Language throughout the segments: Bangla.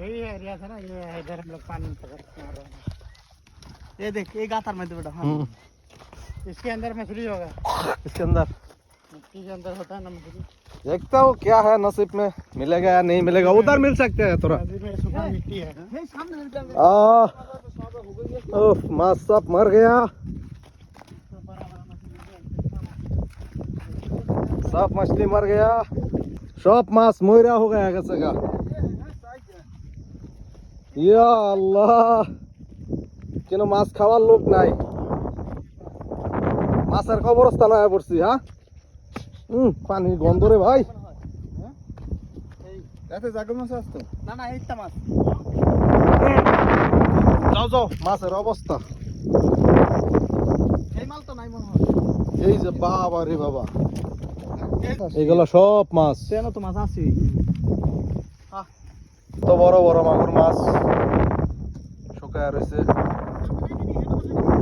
यही एरिया था ना ये इधर हम लोग पानी पकड़ के मार रहे हैं। ये देख ये गातर में बेटा हाँ। हम्म, इसके अंदर मछली होगा। इसके अंदर? मिट्टी के अंदर होता है ना मछली। देखता हूँ क्या है नसीब में मिलेगा या नहीं मिलेगा। उधर मिल सकते हैं थोड़ा। में मिट्टी है। सामने निकल आ। ओह सब मर गया। सब मछली मर गया। सब माछ मोरा हो गया कैसे का। ইয়া আল্লাহ। কেন মাছ খাওয়ার লোক নাই? মাছের কবরস্থান হয়ে পড়ছি হ্যাঁ? হুম পানি গন্ধ রে ভাই। এতে জাগো মাছ আসতো না না এইটা মাছ। যাও যাও মাছের অবস্থা। এই মাল তো নাই মনে হয়। এই যে বাবা রে বাবা। এগুলো সব মাছ। তো মাছ আছে। তো বড় বড় মাগুর মাছ শুকায় রয়েছে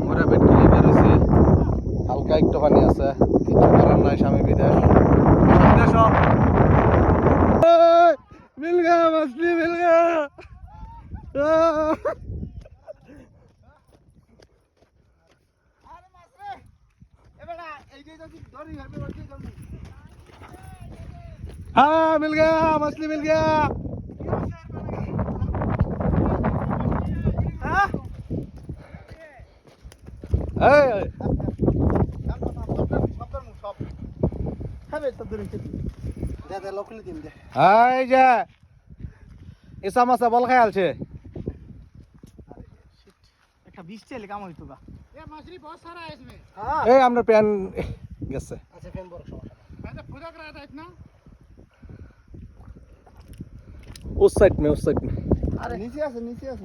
মোরা বেটকিলি বেরোছে হালকা একটু পানি আছে কিছু করার নাই স্বামী বিদেশ স্বামী বিদেশ হ। এই, মিল গয়া মছলি মিল গয়া আহ! আরে মাছ রে এ বেটা এই যে যদি ধরি হবে ওই যে জলদি हाँ मिल गया मछली मिल गया এই, হবে তো ধরে দে দে লোকলি দিন দে এই যে ইসা মাছা বল খাই আলছে একটা বিষ তেল কাম হইতো গা ये मछली बहुत सारा है इसमें এই আমরা প্যান গেছে अच्छा फैन बड़ा समस्या मैं तो फुदक रहा था इतना उस साइड में उस साइड में अरे नीचे आसे नीचे आसे